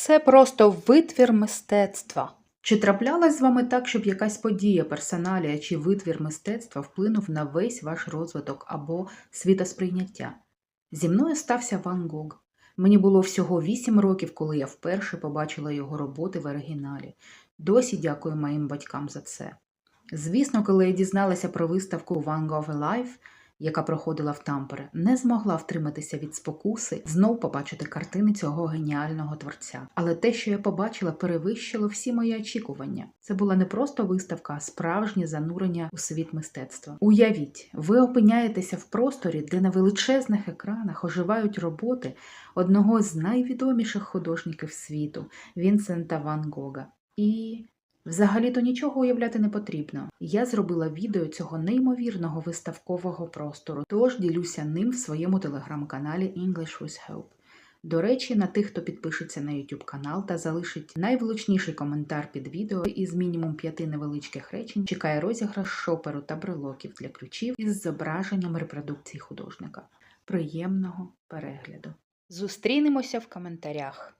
Це просто витвір мистецтва. Чи траплялось з вами так, щоб якась подія, персоналія чи витвір мистецтва вплинув на весь ваш розвиток або світосприйняття? Зі мною стався Ван Гог. Мені було всього 8 років, коли я вперше побачила його роботи в оригіналі. Досі дякую моїм батькам за це. Звісно, коли я дізналася про виставку Van Gogh Alive, яка проходила в Тампере, не змогла втриматися від спокуси знов побачити картини цього геніального творця. Але те, що я побачила, перевищило всі мої очікування. Це була не просто виставка, а справжнє занурення у світ мистецтва. Уявіть, ви опиняєтеся в просторі, де на величезних екранах оживають роботи одного з найвідоміших художників світу Вінсента Ван Гога. І Взагалі-то нічого уявляти не потрібно. Я зробила відео цього неймовірного виставкового простору, тож ділюся ним в своєму телеграм-каналі English with Hope. До речі, на тих, хто підпишеться на YouTube канал та залишить найвеличніший коментар під відео із мінімум п'яти невеличких речень, чекає розіграш шоперу та брелоків для ключів із зображенням репродукції художника. Приємного перегляду! Зустрінемося в коментарях.